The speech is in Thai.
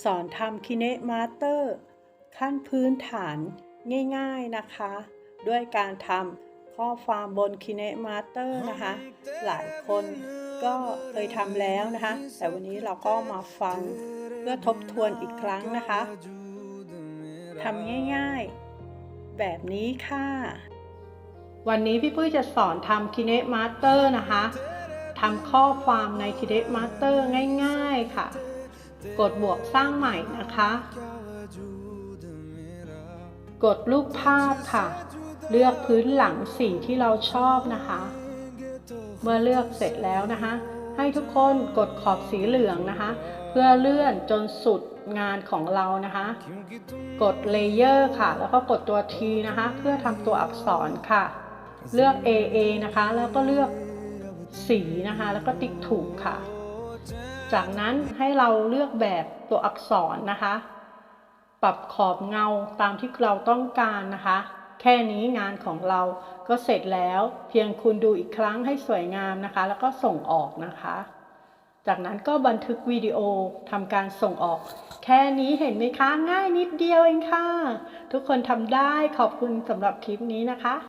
สอนทำคิเนมาสเตอร์ ขั้นพื้นฐานง่ายๆนะคะ ด้วยการทำข้อความบนคิเนมาสเตอร์นะคะ หลายคนก็เคยทำแล้วนะคะ แต่วันนี้เราก็มาฟังเพื่อทบทวนอีกครั้งนะคะทำง่ายๆ แบบนี้ค่ะ วันนี้พี่ปุ้ยจะสอนทำคิเนมาสเตอร์นะคะทำข้อความในคิเนมาสเตอร์ง่าย ๆค่ะ กดบวกสร้างใหม่นะคะ กดรูปภาพค่ะ เลือกพื้นหลังสีที่เราชอบนะคะ เมื่อเลือกเสร็จแล้วนะคะ ให้ทุกคนกดขอบสีเหลืองนะคะ เพื่อเลื่อนจนสุดงานของเรานะคะ กดเลเยอร์ค่ะ แล้วก็กดตัว T นะคะ เพื่อทำตัวอักษรค่ะ เลือก AA นะคะ แล้วก็เลือกสีนะคะ แล้วก็ติ๊กถูกค่ะ จากนั้นให้เราเลือกแบบตัวอักษรนะคะ ปรับขอบเงาตามที่เราต้องการนะคะ แค่นี้งานของเราก็เสร็จแล้ว เพียงคุณดูอีกครั้งให้สวยงามนะคะ แล้วก็ส่งออกนะคะ จากนั้นก็บันทึกวิดีโอทำการส่งออก แค่นี้เห็นไหมคะ ง่ายนิดเดียวเองค่ะ ทุกคนทำได้ขอบคุณสำหรับคลิปนี้นะคะ